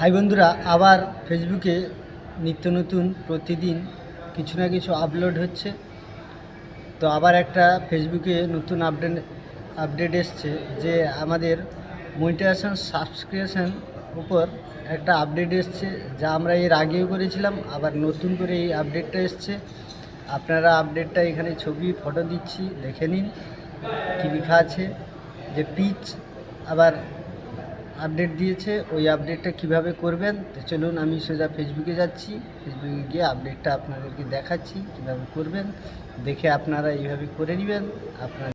High বন্ধুরা, আবার ফেসবুকে নিত্য নতুন প্রতিদিন কিছু না কিছু আপলোড হচ্ছে। তো আবার একটা ফেসবুকে নতুন আপডেট আপডেট এসছে যে আমাদের মনিটাইজেশন সাবস্ক্রিপশন উপর একটা আপডেট এসছে, যা আমরা এর আগেও করেছিলাম, আবার নতুন করে এই আপডেটটা এসছে। আপনারা আপডেটটা এখানে ছবি ফটো দিচ্ছি, দেখে নিন, কী লেখা আছে, যে পিচ আবার আপডেট দিয়েছে, ওই আপডেটটা কীভাবে করবেন? তো চলুন আমি সোজা ফেসবুকে যাচ্ছি। ফেসবুকে গিয়ে আপডেটটা আপনাদেরকে দেখাচ্ছি কীভাবে করবেন। দেখে আপনারা এইভাবে করে নেবেন। আপনার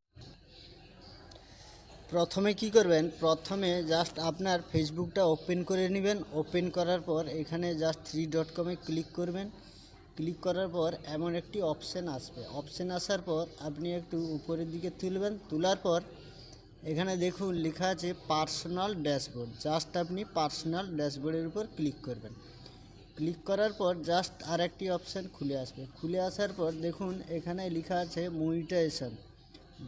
প্রথমে কি করবেন? প্রথমে জাস্ট আপনার ফেসবুকটা ওপেন করে নেবেন। ওপেন করার পর এখানে জাস্ট থ্রি ডট কমে ক্লিক করবেন। ক্লিক করার পর এমন একটি অপশান আসবে। অপশান আসার পর আপনি একটু উপরের দিকে তুলবেন। তোলার পর এখানে দেখুন লেখা আছে পার্সোনাল ড্যাশবোর্ড। জাস্ট আপনি পার্সোনাল ড্যাশবোর্ডের উপর ক্লিক করবেন। ক্লিক করার পর জাস্ট আর একটি অপশান খুলে আসবে। খুলে আসার পর দেখুন এখানে লেখা আছে মনিটাইজেশন।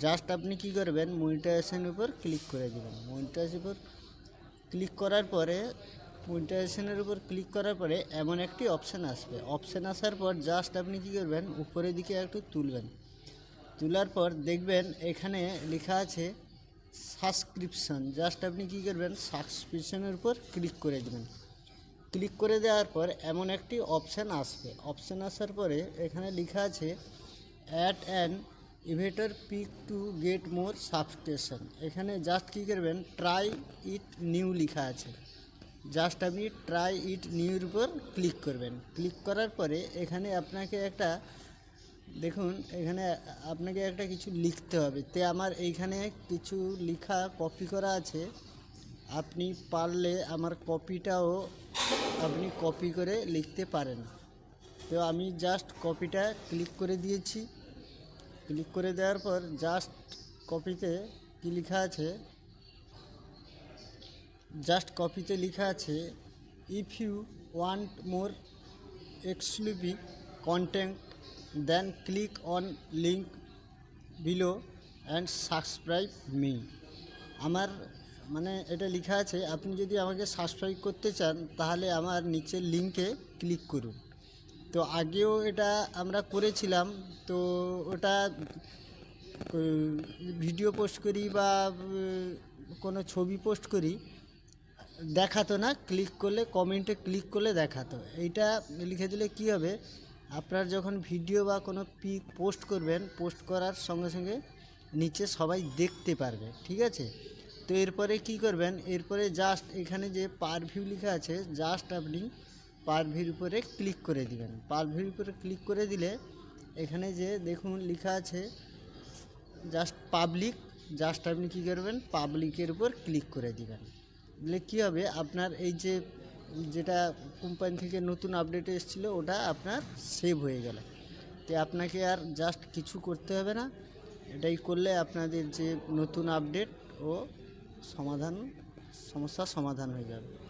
জাস্ট আপনি কি করবেন? মনিটাইজেশনের উপর ক্লিক করে দেবেন। মনিটাইজের উপর ক্লিক করার পরে, মনিটাইজেশনের উপর ক্লিক করার পরে এমন একটি অপশান আসবে। অপশান আসার পর জাস্ট আপনি কি করবেন? উপরের দিকে একটু তুলবেন। তোলার পর দেখবেন এখানে লেখা আছে সাবস্ক্রিপশন। জাস্ট আপনি কী করবেন, সাবস্ক্রিপশনের উপর ক্লিক করে দেবেন। ক্লিক করে দেওয়ার পর এমন একটি অপশান আসবে। অপশান আসার পরে এখানে লেখা আছে at an avatar pick to get more subscription এখানে জাস্ট কী করবেন ট্রাই ইট নিউ লেখা আছে। জাস্ট আপনি ট্রাই ইট নিউর উপর ক্লিক করবেন। ক্লিক করার পরে এখানে আপনাকে একটা দেখুন, এখানে আপনাকে একটা কিছু লিখতে হবে। তে আমার এইখানে কিছু লেখা কপি করা আছে। আপনি পারলে আমার কপিটাও আপনি কপি করে লিখতে পারেন। তো আমি জাস্ট কপিটা ক্লিক করে দিয়েছি। ক্লিক করে দেওয়ার পর জাস্ট কপিতে কী লেখা আছে? জাস্ট কপিতে লেখা আছে if you want more exclusive content then click on link below and subscribe me আমার মানে এটা লেখা আছে, আপনি যদি আমাকে সাবস্ক্রাইব করতে চান, তাহলে আমার নিচের লিঙ্কে ক্লিক করুন। তো আগেও এটা আমরা করেছিলাম, তো ওটা ভিডিও পোস্ট করি বা কোনো ছবি পোস্ট করি, দেখাতো না ক্লিক করলে কমেন্টে ক্লিক করলে দেখাতো। এইটা লিখে দিলে কি হবে? আপনার যখন ভিডিও বা কোনো পিক পোস্ট করবেন, পোস্ট করার সঙ্গে সঙ্গে নিচে সবাই দেখতে পারবে, ঠিক আছে? তো এরপরে কি করবেন? এরপরে জাস্ট এখানে যে পার ভিউ লেখা আছে জাস্ট আপনি পার ভিউর উপরে ক্লিক করে দিবেন। পার ভিউর উপরে ক্লিক করে দিলে এখানে যে দেখুন লেখা আছে জাস্ট পাবলিক জাস্ট আপনি কী করবেন? পাবলিকের উপর ক্লিক করে দিবেন। দিলে কী হবে? আপনার এই যে যেটা কোম্পানি থেকে নতুন আপডেট এসেছিল, ওটা আপনার সেভ হয়ে গেল। তো আপনাকে আর জাস্ট কিছু করতে হবে না। এটাই করলে আপনাদের যে নতুন আপডেট ও সমাধান, সমস্যার সমাধান হয়ে যাবে।